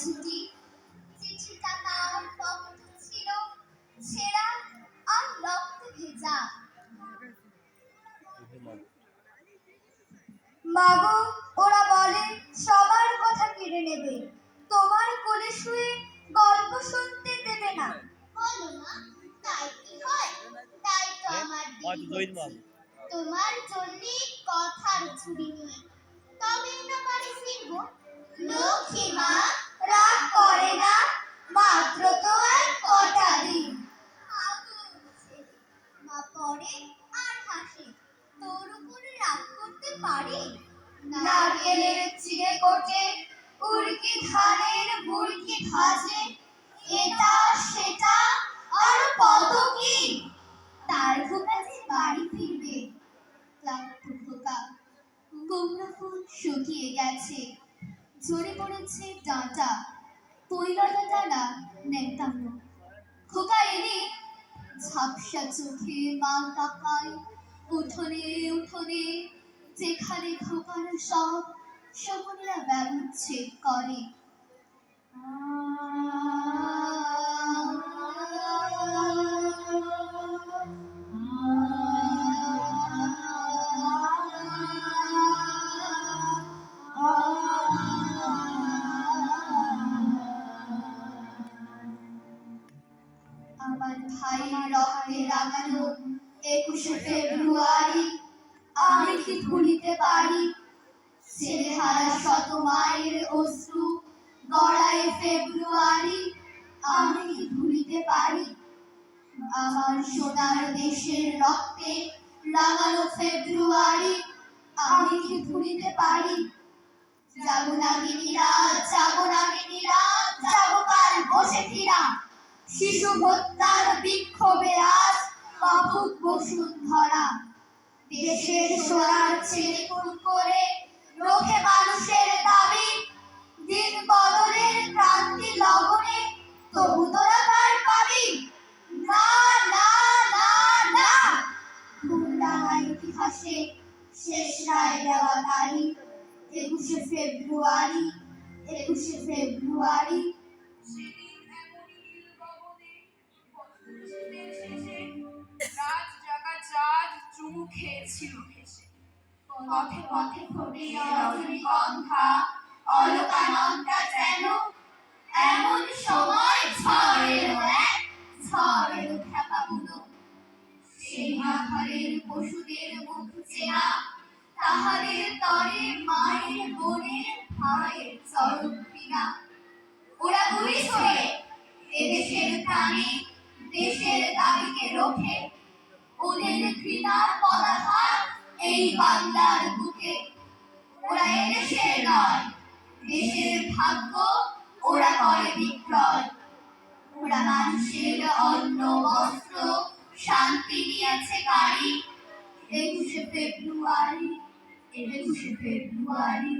ছুটি চিঠিটা তার ফক্ত ছিল ছেঁড়া আর রক্ত ভেজা। মাগো ওরা বলে সবার কথা কেড়ে নেবে। তোমার কোলে শুয়ে গল্প শুনতে দেবে না। বলো তাই কি হয়? তাই তো আমার তোমার জন্যই কথার ছুরি নিয়ে মা আর হাসে। তোর উপরে রাগ করতে পারি? নারকেলের চিড়ে কোটে উড়কি ধানের বুড়কি ভাজে এটা সেটা আর কত কি? তার খোকা যে বাড়ি ফিরবে ক্লান্ত খোকা ফুল শুকিয়ে গেছে। ঝরে পড়েছে ডাঁটা পৈলটা টানা নেতান্ন খোকা এনে ঝাপসা চোখে মা তাকায় উঠোনে উঠোনে যেখানে খোকার সব সকলরা ব্যবচ্ছেদ করে। আমার ভাই, রক্তে রাঙানো একুশে ফেব্রুয়ারি, আমি কি ভুলিতে পারি? ছেলেহারা শত মায়ের অশ্রু গড়ায় ফেব্রুয়ারি, আমি কি ভুলিতে পারি? আমার সোনার দেশের রক্তে রাঙানো ফেব্রুয়ারি, আমি কি ভুলিতে পারি? যাব নাগিনীরা যাব নাগিনীরা, যাব কাল বসে ফিরা। শিশু হত্যার বিক্ষোভে আজ পাপুক বসুন্ধরা দেশের সোনার ছেলে করে রোখে মানুষের দাবি, দিন বদলের ক্রান্তি লগনে তবু তোরা পার পাবি। না না না না। খুলডাঙ্গা ইতিহাসে শেষ রায় দেওয়া তারিখ, একুশে ফেব্রুয়ারি একুশে ফেব্রুয়ারি। চাঁদ চুমু খেয়েছিল। পথে পথে ফোটে রজনীগন্ধা অলকানন্দা যেন এমন সময় ঝড় এলো এক ঝড় এলো সেই পশুদের মুখ চেনা, তাহাদের তরে মায়ের বোনের ভাইয়ের ওরা গুলি ছড়ে এদেশের প্রাণী, দেশের দাবিকে রোখে ওদের ঘৃণার পদাঘাত এই বাংলার বুকে। ওরা এদেশের নয়, দেশের ভাগ্য ওরা করে বিক্রয়। ওরা মানুষের অন্ন, বস্ত্র, শান্তি নিয়েছে গাড়ি একুশে ফেব্রুয়ারি একুশে ফেব্রুয়ারি।